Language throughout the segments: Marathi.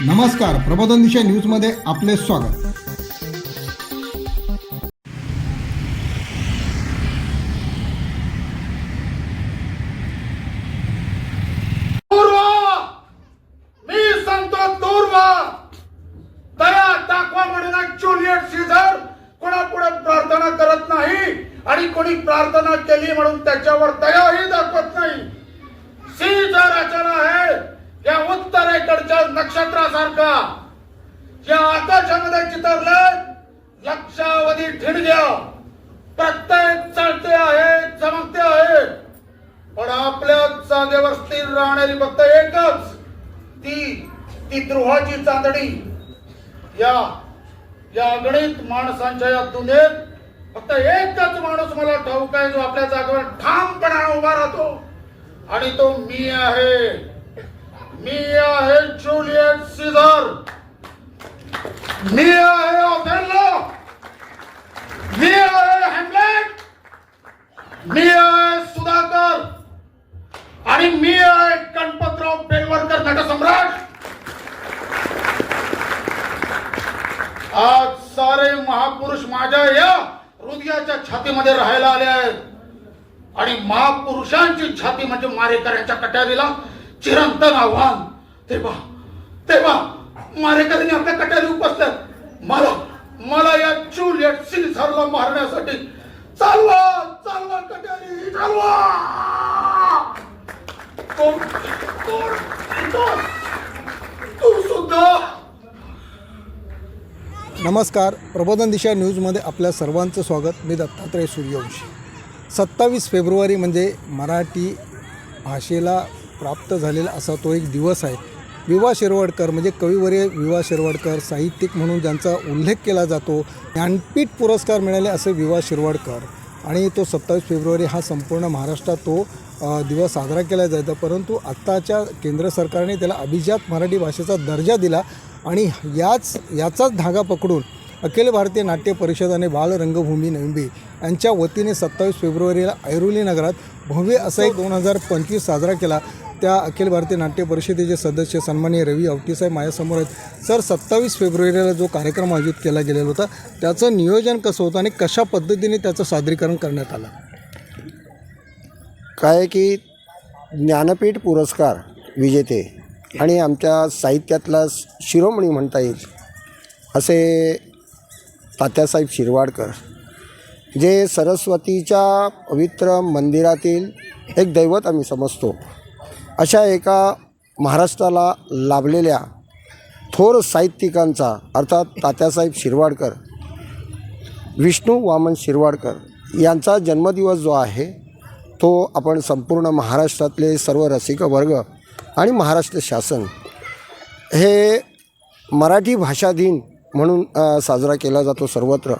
नमस्कार प्रबोधन दिशा न्यूजमध्ये आपले स्वागत. राहणारी फक्त एकच. ती ती द्रोहाची चांदणी. या या अगणित माणसांच्या या दुनियेत फक्त एकच माणूस मला ठाऊक आहे जो आपल्या जागेवर ठामपणाने उभा राहतो. आणि तो मी आहे. मी आहे जुलियट सीझर मी आहे ऑथेल्लो मी आहे हॅमलेट मी आहे सुधाकर आणि मी आहे गणपतराव बेलवरकर नटसम्राट आज सारे महापुरुष माझ्या या हृदयाच्या छातीमध्ये राहायला आले आहेत. आणि महापुरुषांची छाती म्हणजे मारेकऱ्यांच्या कट्यारीला चिरंतन आव्हान. तेव्हा तेव्हा मारेकऱ्यांनी आपल्या कट्यारी उपस्थित. मला मला या चुलेट सिन्सरला मारण्यासाठी चालवा चालवा कट्यारी चालवा कोण कोण कोण? तू सुद्धा नमस्कार. प्रबोधन दिशा न्यूजमध्ये आपल्या सर्वांचं स्वागत. मी दत्तात्रय सूर्यवंशी. सत्तावीस फेब्रुवारी म्हणजे मराठी भाषेला प्राप्त झालेला असा तो एक दिवस आहे. विवा शिरवाडकर म्हणजे कविवर्य विवा शिरवाडकर साहित्यिक म्हणून ज्यांचा उल्लेख केला जातो ज्ञानपीठ पुरस्कार मिळाले असे विवा शिरवाडकर. आणि तो सत्तावीस फेब्रुवारी हा संपूर्ण महाराष्ट्रात तो दिवस साजरा केला जायचा. परंतु आत्ताच्या केंद्र सरकारने त्याला अभिजात मराठी भाषेचा दर्जा दिला आणि याच याचाच धागा पकडून अखिल भारतीय नाट्य परिषद आणि बालरंगभूमी नवंबी यांच्या वतीने सत्तावीस फेब्रुवारीला ऐरोली नगरात भव्य असा एक दोन हजार पंचवीस साजरा केला. त्या अखिल भारतीय नाट्य परिषदेचे सदस्य सन्माननीय रवी आवटीसाहेब माझ्यासमोर आहेत. सर सत्तावीस फेब्रुवारीला जो कार्यक्रम आयोजित केला गेलेला होता त्याचं नियोजन कसं होतं आणि कशा पद्धतीने त्याचं सादरीकरण करण्यात आलं? काय आहे की ज्ञानपीठ पुरस्कार विजेते आणि आमच्या साहित्यातला शिरोमणी म्हणता येईल असे तात्यासाहेब शिरवाडकर जे सरस्वतीच्या पवित्र मंदिरातील एक दैवत आम्ही समजतो अशा एका महाराष्ट्राला लाभलेल्या थोर साहित्यिकांचा अर्थात तात्यासाहेब शिरवाडकर विष्णू वामन शिरवाडकर यांचा जन्मदिवस जो आहे तो आपण संपूर्ण महाराष्ट्रातले सर्व रसिक वर्ग आणि महाराष्ट्र शासन हे मराठी भाषा दिन म्हणून साजरा केला जातो सर्वत्र.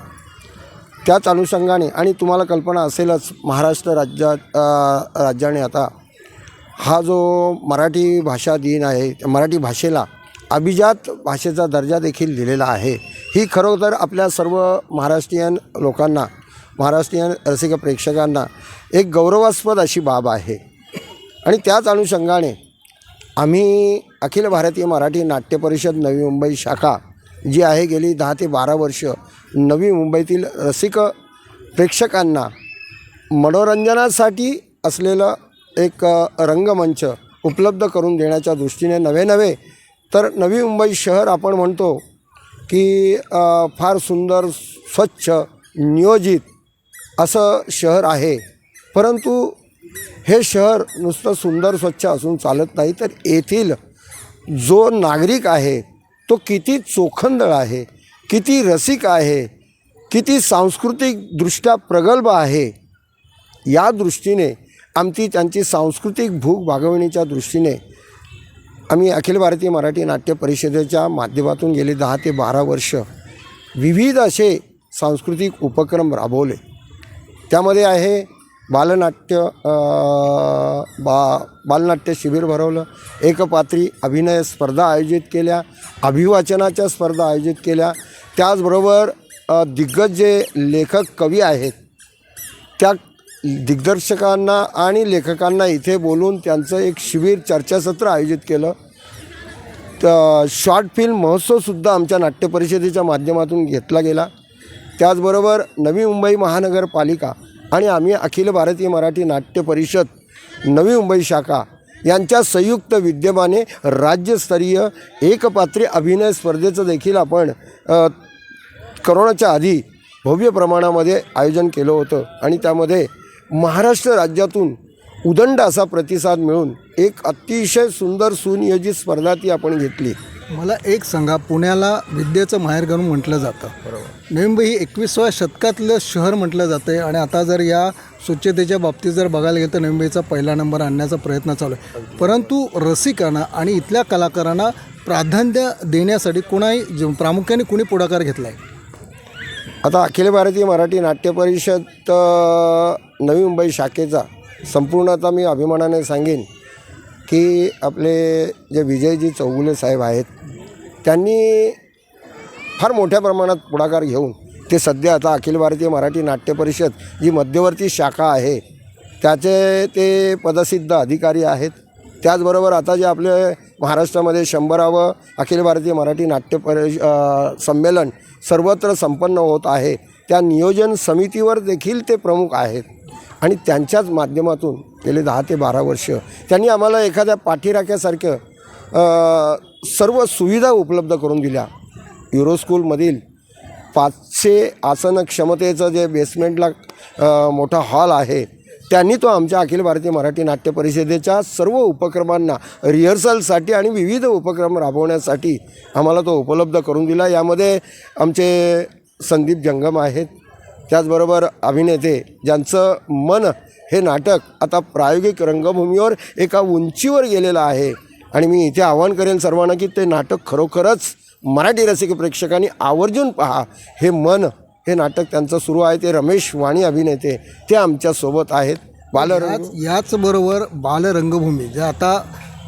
त्याच अनुषंगाने आणि तुम्हाला कल्पना असेलच महाराष्ट्र राज्यात राज्याने आता हा जो मराठी भाषा दिन आहे मराठी भाषेला अभिजात भाषेचा दर्जा देखील दिलेला आहे. ही खरोखर आपल्या सर्व महाराष्ट्रीयन लोकांना महाराष्ट्रीयन रसिक प्रेक्षकांना एक गौरवास्पद अशी बाब आहे. आणि त्याच अनुषंगाने आम्ही अखिल भारतीय मराठी नाट्य परिषद नवी मुंबई शाखा जी आहे गेली दहा ते बारा वर्ष नवी मुंबईतील रसिक प्रेक्षकांना मनोरंजनासाठी असलेलं एक रंगमंच उपलब्ध करून देण्याच्या दृष्टीने नवे नवे. तर नवी मुंबई शहर आपण म्हणतो की फार सुंदर स्वच्छ नियोजित असं शहर आहे. परंतु हे शहर नुसतं सुंदर स्वच्छ असून चालत नाही तर येथील जो नागरिक आहे तो किती चोखंदळ आहे किती रसिक आहे किती सांस्कृतिकदृष्ट्या प्रगल्भ आहे या दृष्टीने आमची त्यांची सांस्कृतिक भूक भागवण्याच्या दृष्टीने आम्ही अखिल भारतीय मराठी नाट्य परिषदेच्या माध्यमातून गेले दहा ते बारा वर्ष विविध असे सांस्कृतिक उपक्रम राबवले. त्यामध्ये आहे बालनाट्य बा बालनाट्य शिबिर भरवलं. एकपात्री अभिनय स्पर्धा आयोजित केल्या अभिवाचनाच्या स्पर्धा आयोजित केल्या. त्याचबरोबर दिग्गज जे लेखक कवी आहेत त्या दिग्दर्शकांना आणि लेखकांना इथे बोलून त्यांचं एक शिबिर चर्चासत्र आयोजित केलं. तर शॉर्ट फिल्म महोत्सवसुद्धा आमच्या नाट्य परिषदेच्या माध्यमातून घेतला गेला. त्याचबरोबर नवी मुंबई महानगरपालिका आणि आम्ही अखिल भारतीय मराठी नाट्य परिषद नवी मुंबई शाखा यांच्या संयुक्त विद्यमाने राज्यस्तरीय एकपात्री अभिनय स्पर्धेचं देखील आपण करोनाच्या आधी भव्य प्रमाणामध्ये आयोजन केलं होतं. आणि त्यामध्ये महाराष्ट्र राज्यातून उदंड असा प्रतिसाद मिळून एक अतिशय सुंदर सुनियोजित स्पर्धा ती आपण घेतली. मला एक सांगा पुण्याला विद्येचं माहेरघर म्हटलं जातं. बरोबर. मुंबई ही एकविसाव्या शतकातलं शहर म्हटलं जातं आहे आणि आता जर या स्वच्छतेच्या बाबतीत जर बघायला गेलं तर नवी मुंबईचा पहिला नंबर आणण्याचा प्रयत्न चालू आहे. परंतु रसिकांना आणि इथल्या कलाकारांना प्राधान्य देण्यासाठी कोणाही जे- प्रामुख्याने कुणी पुढाकार घेतला आहे आता अखिल भारतीय मराठी नाट्य परिषद नवी मुंबई शाखेचा संपूर्ण आता मी अभिमानाने सांगेन की आपले जे विजयजी चौगुले साहेब आहेत त्यांनी फार मोठ्या प्रमाणात पुढाकार घेऊन ते सध्या आता अखिल भारतीय मराठी नाट्य परिषद जी मध्यवर्ती शाखा आहे त्याचे ते पदसिद्ध अधिकारी आहेत. त्याचबरोबर आता जे आपले महाराष्ट्रामध्ये शंभरावं अखिल भारतीय मराठी नाट्य परिष संमेलन सर्वत्र संपन्न होत आहे त्या नियोजन समितीवर देखील ते प्रमुख आहेत. आणि त्यांच्याच माध्यमातून गेले दहा ते बारा वर्ष त्यांनी आम्हाला एखाद्या पाठीराख्यासारखं सर्व सुविधा उपलब्ध करून दिल्या. युरोस्कूलमधील पाचशे आसन क्षमतेचं जे बेसमेंटला मोठा हॉल आहे त्यांनी तो आमच्या अखिल भारतीय मराठी नाट्य परिषदेच्या सर्व उपक्रमांना रिहर्सलसाठी आणि विविध उपक्रम राबवण्यासाठी आम्हाला तो उपलब्ध करून दिला. यामध्ये आमचे संदीप जंगम आहेत. त्याचबरोबर अभिनेते ज्यांचं मन हे नाटक आता प्रायोगिक रंगभूमीवर एका उंचीवर गेलेलं आहे. आणि मी इथे आवाहन करेन सर्वांना की ते नाटक खरोखरच मराठी रसिक प्रेक्षकांनी आवर्जून पहा. हे मन हे नाटक त्यांचं सुरू आहे. ते रमेश वाणी अभिनेते ते आमच्यासोबत आहेत. बालरंग याच याचबरोबर बालरंगभूमी जे आता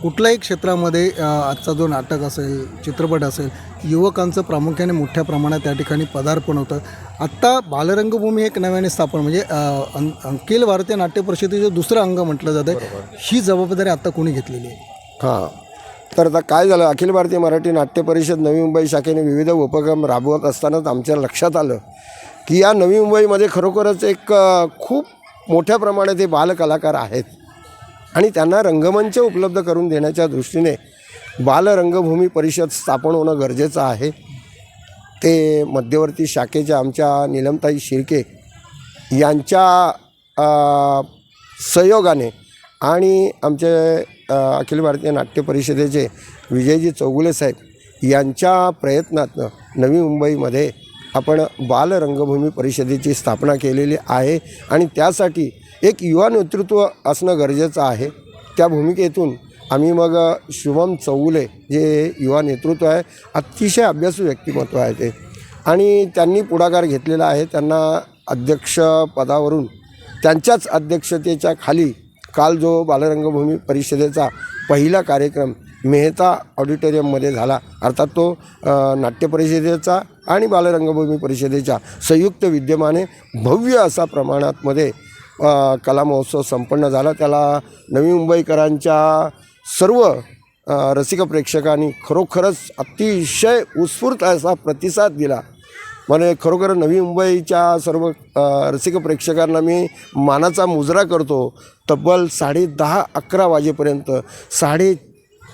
कुठल्याही क्षेत्रामध्ये आजचा जो नाटक असेल चित्रपट असेल युवकांचं प्रामुख्याने मोठ्या प्रमाणात त्या ठिकाणी पदार्पण होतं. आत्ता बालरंगभूमी एक नव्याने स्थापन म्हणजे अखिल भारतीय नाट्य परिषदेचं दुसरं अंग म्हटलं जातं ही जबाबदारी आत्ता कोणी घेतलेली आहे? हां. तर आता काय झालं? अखिल भारतीय मराठी नाट्य परिषद नवी मुंबई शाखेने विविध उपक्रम राबवत असतानाच आमच्या लक्षात आलं की या नवी मुंबईमध्ये खरोखरच एक खूप मोठ्या प्रमाणात हे बालकलाकार आहेत. आणि त्यांना रंगमंच उपलब्ध करून देण्याच्या दृष्टीने बालरंगभूमी परिषद स्थापन होणं गरजेचं आहे. ते मध्यवर्ती शाखेच्या आमच्या निलमताई शिर्के यांच्या सहयोगाने आणि आमचे अखिल भारतीय नाट्य परिषदेचे विजयजी चौगुले साहेब यांच्या प्रयत्नातनं नवी मुंबईमध्ये आपण बालरंगभूमी परिषदेची स्थापना केलेली आहे आणि त्यासाठी एक युवा नेतृत्व असणं गरजेचं आहे. त्या भूमिकेतून आम्ही मग शुभम चौगुले जे युवा नेतृत्व आहे अतिशय अभ्यासू व्यक्तिमत्व आहे ते. आणि त्यांनी पुढाकार घेतलेला आहे. त्यांना अध्यक्षपदावरून त्यांच्याच अध्यक्षतेच्या खाली काल जो बालरंगभूमी परिषदेचा पहिला कार्यक्रम मेहता ऑडिटोरियममध्ये झाला अर्थात तो नाट्य परिषदेचा आणि बालरंगभूमी परिषदेच्या संयुक्त विद्यमाने भव्य असा प्रमाणातमध्ये कला महोत्सव संपन्न झाला. त्याला नवी मुंबईकरांच्या सर्व रसिक प्रेक्षकांनी खरोखरच अतिशय उत्स्फूर्त असा प्रतिसाद दिला. म्हणजे खरोखर नवी मुंबईच्या सर्व रसिक प्रेक्षकांना मी मानाचा मुजरा करतो. तब्बल साडे दहा अकरा वाजेपर्यंत साडे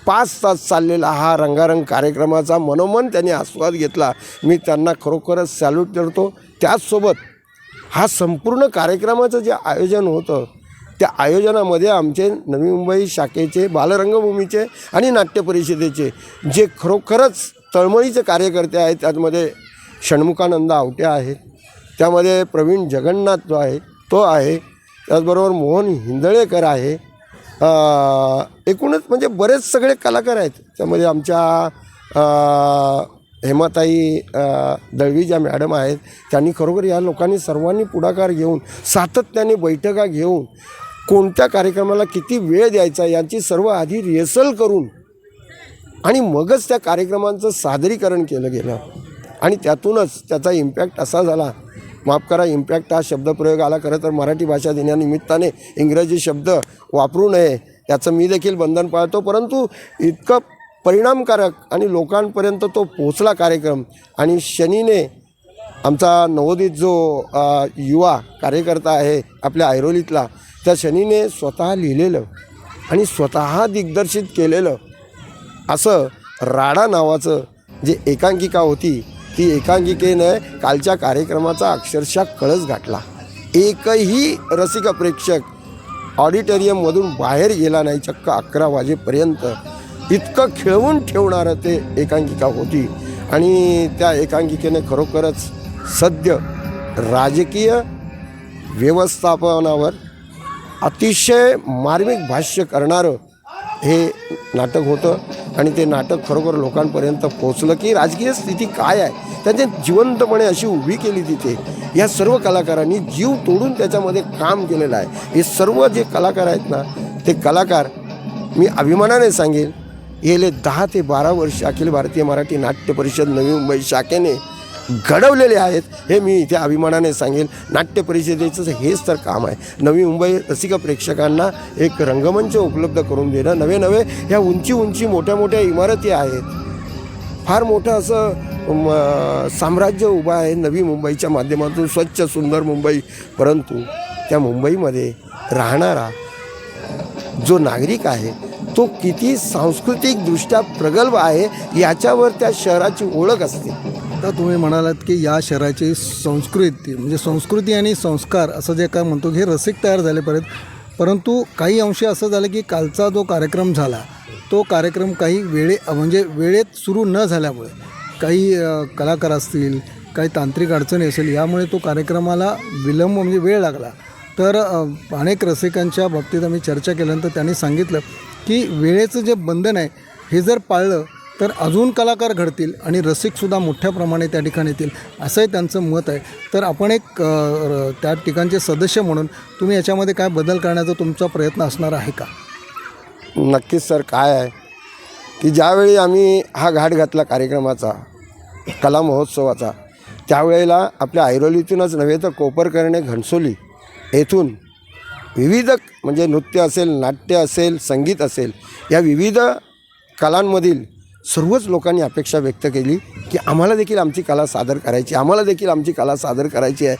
पाच तास चाललेला हा रंगारंग कार्यक्रमाचा मनोमन त्यांनी आस्वाद घेतला. मी त्यांना खरोखरच सॅल्यूट करतो. त्याचसोबत हा संपूर्ण कार्यक्रमाचं जे आयोजन होतं त्या आयोजनामध्ये आमचे नवी मुंबई शाखेचे बालरंगभूमीचे आणि नाट्य परिषदेचे जे खरोखरच तळमळीचे कार्यकर्ते आहेत त्यामध्ये षण्मुखानंद आवटे आहेत. त्यामध्ये प्रवीण जगन्नाथ जो आहे तो आहे. त्याचबरोबर मोहन हिंदळेकर आहे. एकूणच म्हणजे बरेच सगळे कलाकार आहेत. त्यामध्ये आमच्या हेमाताई दळवी ज्या मॅडम आहेत. त्यांनी खरोखर या लोकांनी सर्वांनी पुढाकार घेऊन सातत्याने बैठका घेऊन कोणत्या कार्यक्रमाला किती वेळ द्यायचा यांची सर्व आधी रिहर्सल करून आणि मगच त्या कार्यक्रमांचं सादरीकरण केलं गेलं. आणि त्यातूनच त्याचा इम्पॅक्ट असा झाला. माफ करा इम्पॅक्ट हा शब्दप्रयोग आला. खरं तर मराठी भाषा दिनानिमित्ताने इंग्रजी शब्द वापरू नये याचं मी देखील बंधन पाळतो. परंतु इतकं परिणामकारक आणि लोकांपर्यंत तो पोचला कार्यक्रम आणि शनीने आमचा नवोदित जो युवा कार्यकर्ता आहे आपल्या ऐरोलीतला त्या शनीने स्वतः लिहिलेलं आणि स्वतः दिग्दर्शित केलेलं असं राडा नावाचं जे एकांकिका होती ती एकांकिकेनं कालच्या कार्यक्रमाचा अक्षरशः कळस गाठला. एकही रसिक प्रेक्षक ऑडिटोरियममधून बाहेर गेला नाही चक्क अकरा वाजेपर्यंत. इतकं खेळवून ठेवणारं ते एकांकिका होती. आणि त्या एकांकिकेने खरोखरच सद्य राजकीय व्यवस्थापनावर अतिशय मार्मिक भाष्य करणारं हे नाटक होतं. आणि ते नाटक खरोखर लोकांपर्यंत पोचलं की राजकीय स्थिती काय आहे? त्याने जिवंतपणे अशी उभी केली तिथे. या सर्व कलाकारांनी जीव तोडून त्याच्यामध्ये काम केलेलं आहे. हे सर्व जे कलाकार आहेत ना ते कलाकार मी अभिमानाने सांगेन गेले दहा ते बारा वर्ष अखिल भारतीय मराठी नाट्य परिषद नवी मुंबई शाखेने घडवलेले आहेत हे मी इथे अभिमानाने सांगेल नाट्य परिषदेचं हेच तर काम आहे. नवी मुंबई रसिका प्रेक्षकांना एक रंगमंच उपलब्ध करून देणं. नवे नवे ह्या उंची उंची मोठ्या मोठ्या इमारती आहेत. फार मोठं असं साम्राज्य उभं आहे नवी मुंबईच्या माध्यमातून. स्वच्छ सुंदर मुंबई. परंतु त्या मुंबईमध्ये राहणारा जो नागरिक आहे तो किती सांस्कृतिकदृष्ट्या प्रगल्भ आहे याच्यावर त्या शहराची ओळख असते. तर तुम्ही म्हणालात की या शहराची संस्कृती म्हणजे संस्कृती आणि संस्कार असं जे काय म्हणतो हे रसिक तयार झाले परत. परंतु काही अंशी असं झालं की कालचा जो कार्यक्रम झाला तो कार्यक्रम काही वेळे म्हणजे वेळेत सुरू न झाल्यामुळे काही कलाकार असतील काही तांत्रिक अडचणी असेल यामुळे तो कार्यक्रमाला विलंब म्हणजे वेळ लागला. तर अनेक रसिकांच्या बाबतीत आम्ही चर्चा केल्यानंतर त्यांनी सांगितलं की वेळेचं जे बंधन आहे हे जर पाळलं तर अजून कलाकार घडतील आणि रसिकसुद्धा मोठ्या प्रमाणे त्या ठिकाणी येतील असंही त्यांचं मत आहे. तर आपण एक त्या ठिकाणचे सदस्य म्हणून तुम्ही याच्यामध्ये काय बदल करण्याचा तुमचा प्रयत्न असणार आहे का? नक्कीच सर काय आहे की ज्यावेळी आम्ही हा घाट घातला कार्यक्रमाचा कला महोत्सवाचा त्यावेळेला आपल्या ऐरोलीतूनच नव्हे तर कोपरकर्णे घनसोली येथून विविध म्हणजे नृत्य असेल नाट्य असेल संगीत असेल या विविध कलांमधील सर्वच लोकांनी अपेक्षा व्यक्त केली की आम्हाला देखील आमची कला सादर करायची आम्हाला देखील आमची कला सादर करायची आहे.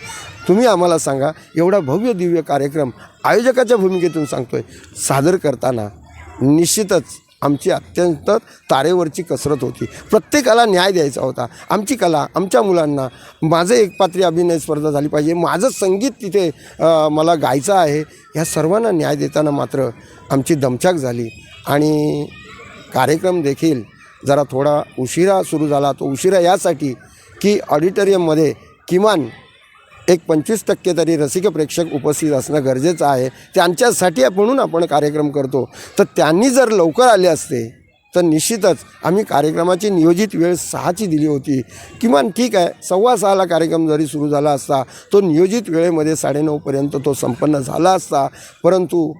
तुम्ही आम्हाला सांगा एवढा भव्य दिव्य कार्यक्रम आयोजकाच्या भूमिकेतून सांगतोय. सादर करताना निश्चितच आमची अत्यंत तारेवरची कसरत होती. प्रत्येकाला न्याय द्यायचा होता. आमची कला आमच्या मुलांना माझं एकपात्री अभिनय स्पर्धा झाली पाहिजे. माझं संगीत तिथे मला गायचं आहे. ह्या सर्वांना न्याय देताना मात्र आमची दमछाक झाली. आणि कार्यक्रम देखील जरा थोडा उशिरा सुरू झाला तो उशिरा यासाठी की ऑडिटोरियममध्ये किमान एक पंचवीस टक्के तरी रसिक प्रेक्षक उपस्थित असणं गरजेचं आहे. त्यांच्यासाठी म्हणून आपण कार्यक्रम करतो. तर त्यांनी जर लवकर आले असते तर निश्चितच आम्ही कार्यक्रमाची नियोजित वेळ सहाची दिली होती. किमान ठीक आहे सव्वा सहाला कार्यक्रम जरी सुरू झाला असता तो नियोजित वेळेमध्ये साडेनऊपर्यंत तो संपन्न झाला असता. परंतु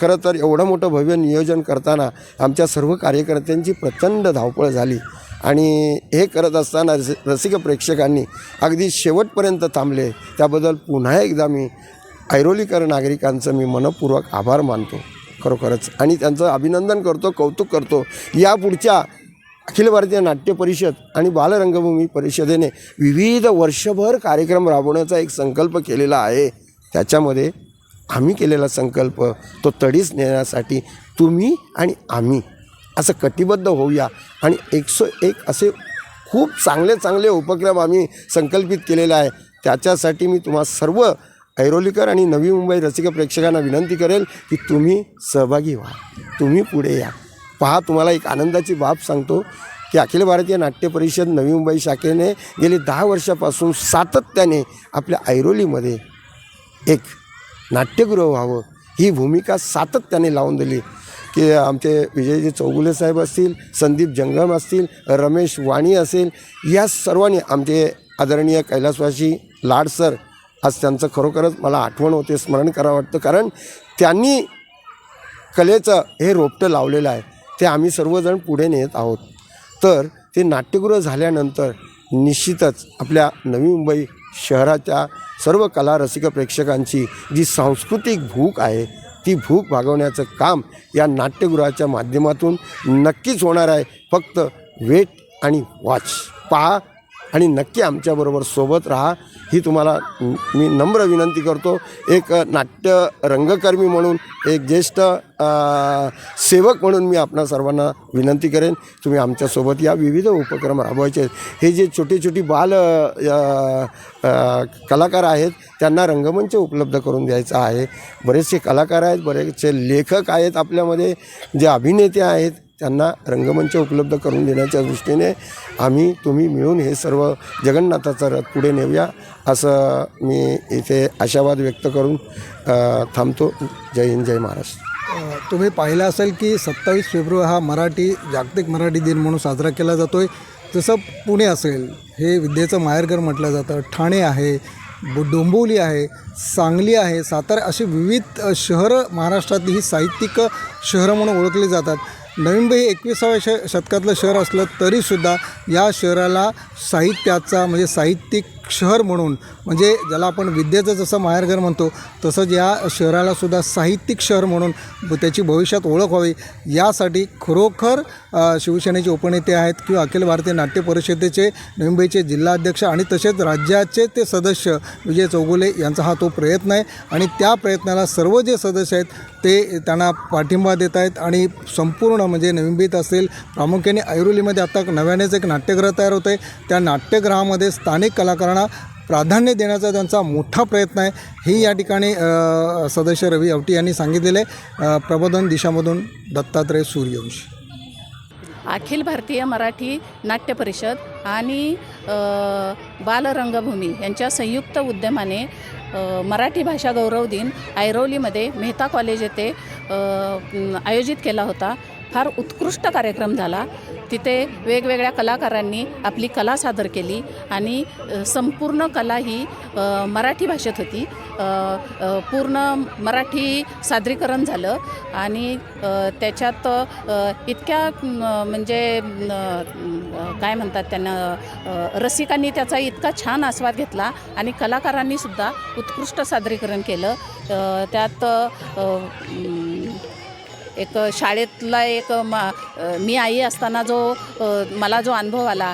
खरं तर एवढं मोठं भव्य नियोजन करताना आमच्या सर्व कार्यकर्त्यांची प्रचंड धावपळ झाली. आणि हे करत असताना रस रसिक प्रेक्षकांनी अगदी शेवटपर्यंत थांबले. त्याबद्दल पुन्हा एकदा मी ऐरोलीकर नागरिकांचं मी मनपूर्वक आभार मानतो. खरोखरच. आणि त्यांचं अभिनंदन करतो कौतुक करतो. यापुढच्या अखिल भारतीय नाट्य परिषद आणि बालरंगभूमी परिषदेने विविध वर्षभर कार्यक्रम राबवण्याचा एक संकल्प केलेला आहे. त्याच्यामध्ये आम्ही केलेला संकल्प तो तडीस नेण्यासाठी तुम्ही आणि आम्ही असं कटिबद्ध होऊया. आणि एकशे एक असे खूप चांगले चांगले उपक्रम आम्ही संकल्पित केलेले आहे. त्याच्यासाठी मी तुम्हा सर्व ऐरोलीकर आणि नवी मुंबई रसिक प्रेक्षकांना विनंती करेल की तुम्ही सहभागी व्हा. तुम्ही पुढे या. पहा तुम्हाला एक आनंदाची बाब सांगतो की अखिल भारतीय नाट्य परिषद नवी मुंबई शाखेने गेली दहा वर्षापासून सातत्याने आपल्या ऐरोलीमध्ये एक नाट्यगृह व्हावं. ही भूमिका सातत्याने लावून दिली की आमचे विजयजी चौगुले साहेब असतील संदीप जंगम असतील रमेश वाणी असेल या सर्वांनी आमचे आदरणीय कैलासवासी लाड सर आज त्यांचं खरोखरच मला आठवण होते स्मरण करावं वाटतं. कारण त्यांनी कलेचं हे रोपटं लावलेलं आहे. ते आम्ही सर्वजण पुढे नेत आहोत. तर ते नाट्यगृह झाल्यानंतर निश्चितच आपल्या नवी मुंबई शहराच्या सर्व कला रसिक प्रेक्षकांची जी सांस्कृतिक भूक आहे ती भूक भागवण्याचं काम या नाट्यगृहाच्या माध्यमातून नक्कीच होणार आहे. फक्त वेट आणि वॉच पहा आणि नक्की आमच्याबरोबर सोबत राहा. ही तुम्हाला मी नम्र विनंती करतो. एक नाट्य रंगकर्मी म्हणून एक ज्येष्ठ सेवक म्हणून मी आपणा सर्वांना विनंती करेन. तुम्ही आमच्यासोबत या. विविध उपक्रम राबवायचे आहेत. हे जे छोटे छोटी बाल कलाकार आहेत त्यांना रंगमंच उपलब्ध करून द्यायचा आहे. बरेचसे कलाकार आहेत बरेचसे लेखक आहेत आपल्यामध्ये. जे अभिनेते आहेत त्यांना रंगमंच उपलब्ध करून देण्याच्या दृष्टीने आम्ही तुम्ही मिळून हे सर्व जगन्नाथाचा रथ पुढे नेऊया असं मी इथे आशावाद व्यक्त करून थांबतो. जय हिंद जय महाराष्ट्र. तुम्ही पाहिलं असेल की सत्तावीस फेब्रुवारी हा मराठी जागतिक मराठी दिन म्हणून साजरा केला जातो आहे जसं पुणे असेल हे विद्येचं माहेरघर म्हटलं जातं. ठाणे आहे ब- डोंबिवली आहे सांगली आहे सातारा अशी विविध शहरं महाराष्ट्रातली ही साहित्यिक शहरं म्हणून ओळखली जातात. नवी हे एकविसाव्या श शतकातलं शहर असलं तरीसुद्धा या शहराला साहित्याचा म्हणजे साहित्यिक शहर म्हणून म्हणजे ज्याला आपण विद्येचं जसं माहेरघर म्हणतो तसंच या शहराला सुद्धा साहित्यिक शहर म्हणून त्याची भविष्यात ओळख व्हावी. यासाठी खरोखर शिवसेनेचे उपनेते आहेत किंवा अखिल भारतीय नाट्य परिषदेचे मुंबईचे जिल्हाध्यक्ष आणि तसेच राज्याचे ते सदस्य विजय चौगुले यांचा हा तो प्रयत्न आहे. आणि त्या प्रयत्नाला सर्व जे सदस्य आहेत ते त्यांना पाठिंबा देत आहेत आणि संपूर्ण म्हणजे नवी असेल. प्रामुख्याने ऐरोलीमध्ये आता नव्यानेच एक नाट्यगृह तयार होतं आहे त्या नाट्यगृहामध्ये स्थानिक कलाकारांना प्राधान्य देण्याचा त्यांचा मोठा प्रयत्न आहे. ही या ठिकाणी सदस्य रवी आवटी यांनी सांगितलेले प्रबोधन दिशामधून दत्तात्रय सूर्यवंशी. अखिल भारतीय मराठी नाट्य परिषद आणि बालरंगभूमी यांच्या संयुक्त उद्यमाने मराठी भाषा गौरव दिन ऐरोलीमध्ये मेहता कॉलेज येथे आयोजित केला होता. फार उत्कृष्ट कार्यक्रम झाला. तिथे वेगवेगळ्या कलाकारांनी आपली कला सादर केली आणि संपूर्ण कला ही मराठी भाषेत होती. पूर्ण मराठी सादरीकरण झालं आणि त्याच्यात इतक्या म्हणजे काय म्हणतात त्यांना रसिकांनी त्याचा इतका छान आस्वाद घेतला आणि कलाकारांनी सुद्धा उत्कृष्ट सादरीकरण केलं. त्यात एक शाळेतला एक मा मी आई असताना जो मला जो अनुभव आला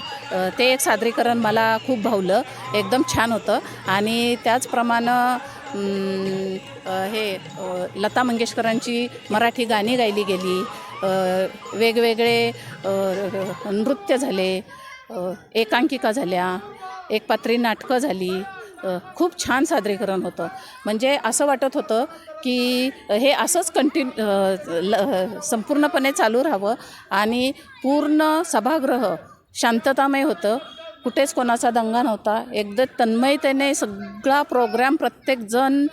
ते एक सादरीकरण मला खूप भावलं एकदम छान होतं. आणि त्याचप्रमाणे हे लता मंगेशकरांची मराठी गाणी गायली गेली वेगवेगळे नृत्य झाले एकांकिका झाल्या एकपात्री नाटकं झाली खूप छान सादरीकरण होतं. म्हणजे असं वाटत होतं की हे असंच कंटिन्यू ल संपूर्णपणे चालू राहावं आणि पूर्ण सभागृह शांततामय होतं. कुठेच कोणाचा दंगा नव्हता. एकदम तन्मयतेने सगळा प्रोग्राम प्रत्येकजण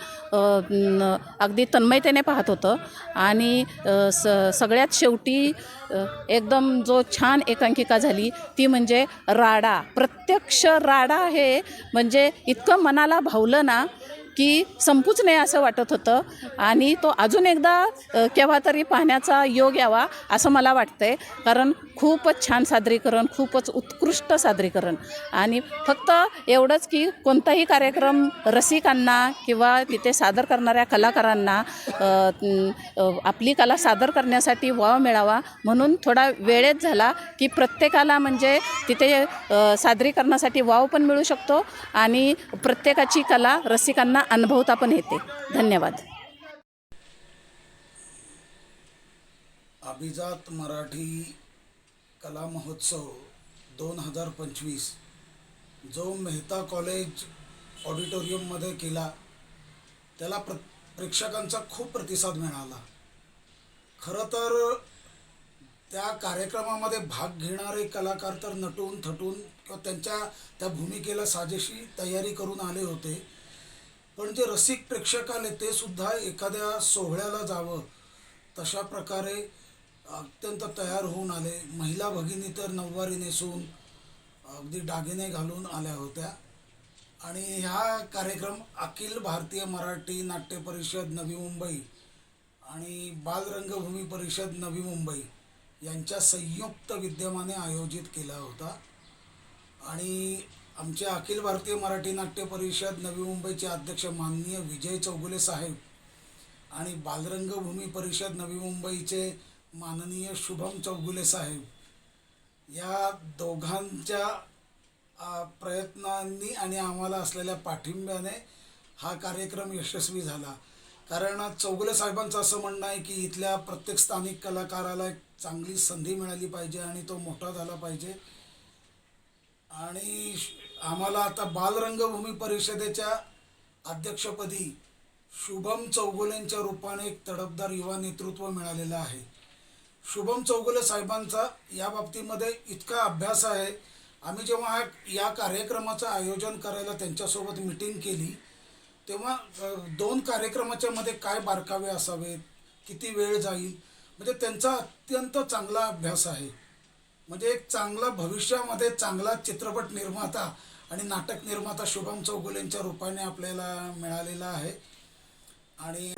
अगदी तन्मयतेने पाहत होतं. आणि स सगळ्यात शेवटी एकदम जो छान एकांकिका झाली ती म्हणजे राडा. प्रत्यक्ष राडा हे म्हणजे इतकं मनाला भावलं ना की संपूच नये असं वाटत होतं. आणि तो अजून एकदा केव्हा तरी पाहण्याचा योग यावा असं मला वाटतंय. कारण खूपच छान सादरीकरण खूपच उत्कृष्ट सादरीकरण. आणि फक्त एवढंच की कोणताही कार्यक्रम रसिकांना किंवा तिथे सादर करणाऱ्या कलाकारांना आपली कला सादर करण्यासाठी वाव मिळावा म्हणून थोडा वेळेत झाला की प्रत्येकाला म्हणजे तिथे सादरीकरणासाठी वाव पण मिळू शकतो आणि प्रत्येकाची कला रसिकांना अनुभवता पण येते. धन्यवाद. अभिजात मराठी कला महोत्सव दोन हजार पंचवीस जो मेहता कॉलेज ऑडिटोरियममध्ये केला त्याला प्र प्रेक्षकांचा खूप प्रतिसाद मिळाला. खरं तर त्या कार्यक्रमामध्ये भाग घेणारे कलाकार तर नटून थटून किंवा त्यांच्या त्या भूमिकेला साजेशी तयारी करून आले होते. पण जे रसिक प्रेक्षक आले ते सुद्धा एखाद्या सोहळ्याला जावं तशा प्रकारे अत्यंत तयार होऊन आले. महिला भगिनी तर नऊवारी नेसून अगदी दागिने घालून आल्या होत्या. आणि ह्या कार्यक्रम अखिल भारतीय मराठी नाट्य परिषद नवी मुंबई आणि बालरंगभूमी परिषद नवी मुंबई यांच्या संयुक्त विद्यमाने आयोजित केला होता. आणि आमचे अखिल भारतीय मराठी नाट्य परिषद नवी मुंबईचे अध्यक्ष माननीय विजय चौगुले साहेब आणि बालरंगभूमी परिषद नवी मुंबईचे माननीय शुभम चौगुले साहेब. या दोघांच्या प्रयत्नांनी आणि आम्हाला असलेल्या पाठिंब्याने हा कार्यक्रम यशस्वी झाला. कारण चौगुले साहेबांचं असं म्हणणं आहे की इथल्या प्रत्येक स्थानिक कलाकाराला एक चांगली संधी मिळाली पाहिजे आणि तो मोठा झाला पाहिजे. आणि श- आम्हाला आता बालरंगभूमी परिषदेच्या अध्यक्षपदी शुभम चौगुलेंच्या रूपाने एक तडफदार युवा नेतृत्व मिळालेलं आहे. शुभम चौगुले साहेबांचा या बाबतीमध्ये इतका अभ्यास आहे. आम्ही जेव्हा हा या कार्यक्रमाचं आयोजन करायला त्यांच्यासोबत मिटिंग केली तेव्हा दोन कार्यक्रमाच्या मध्ये काय बारकावे असावेत किती वेळ जाईल म्हणजे त्यांचा अत्यंत चांगला अभ्यास आहे. म्हणजे एक चांगला भविष्यामध्ये चांगला चित्रपट निर्माता आणि नाटक निर्माता शुभम चौगुलेंच्या रूपाने आपल्याला मिळालेला आहे. आणि